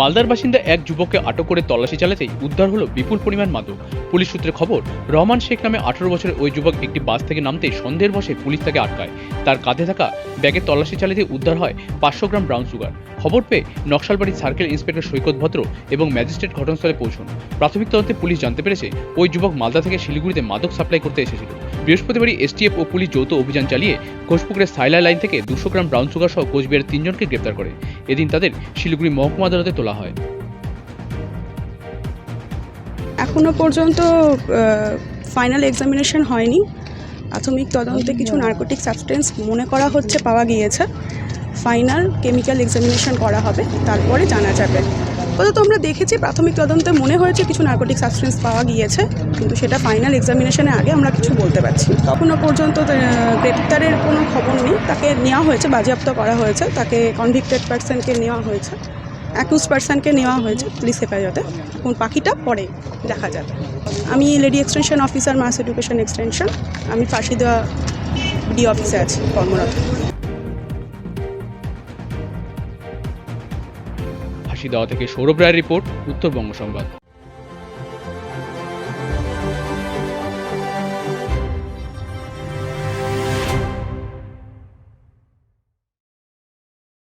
মালদার বাসিন্দা এক যুবককে আটক করে তল্লাশি চালাতেই উদ্ধার হলো বিপুল পরিমাণ মাদক। পুলিশ সূত্রে খবর, রহমান শেখ নামে আঠারো বছরের ওই যুবক একটি বাস থেকে নামতেই সন্দেহের বসে পুলিশ তাকে আটকায়। তার কাঁধে থাকা ব্যাগে তল্লাশি চালাতে উদ্ধার হয় পাঁচশো গ্রাম ব্রাউন সুগার। খবর পেয়ে নকশালবাড়ি সার্কেল ইন্সপেক্টর সৈকত ভদ্র এবং ম্যাজিস্ট্রেট ঘটনাস্থলে পৌঁছন। প্রাথমিক তদন্তে পুলিশ জানতে পেরেছে, ওই যুবক মালদা থেকে শিলিগুড়িতে মাদক সাপ্লাই করতে এসেছিল। বৃহস্পতিবারই এসটিএফ ও পুলিশ যৌথ অভিযান চালিয়ে ঘোষপুকুরের সাইলা লাইন থেকে দুশো গ্রাম ব্রাউন সুগার সহ কোচবিহারের তিনজনকে গ্রেপ্তার করে। এদিন তাদের শিলিগুড়ি মহকুমা আদালতে তোলা হয়। এখনও পর্যন্ত ফাইনাল এক্সামিনেশন হয়নি। প্রাথমিক তদন্তে কিছু নার্কোটিক সাবস্টেন্স মনে করা হচ্ছে পাওয়া গিয়েছে। ফাইনাল কেমিক্যাল এক্সামিনেশন করা হবে, তারপরে জানা যাবে। আপাতত আমরা দেখেছি, প্রাথমিক তদন্তে মনে হয়েছে কিছু নার্কোটিক সাবস্টেন্স পাওয়া গিয়েছে, কিন্তু সেটা ফাইনাল এক্সামিনেশনের আগে আমরা কিছু বলতে পারছি। এখনও পর্যন্ত গ্রেপ্তারের কোনো খবর নেই। তাকে নেওয়া হয়েছে, বাজেয়াপ্ত করা হয়েছে। তাকে কনভিক্টেড পার্সনকে নেওয়া হয়েছে অ্যাকুজ পার্সনকে নেওয়া হয়েছে পুলিশ হেফাজতে। এখন পাখিটা পরে দেখা যাবে। আমি lady extension officer mass education extension আমি ফাঁসি দেওয়া ডি অফিসে আছি, কর্মরত। ফাঁসি দেওয়া থেকে সৌরভ রায়ের রিপোর্ট উত্তরবঙ্গ সংবাদ।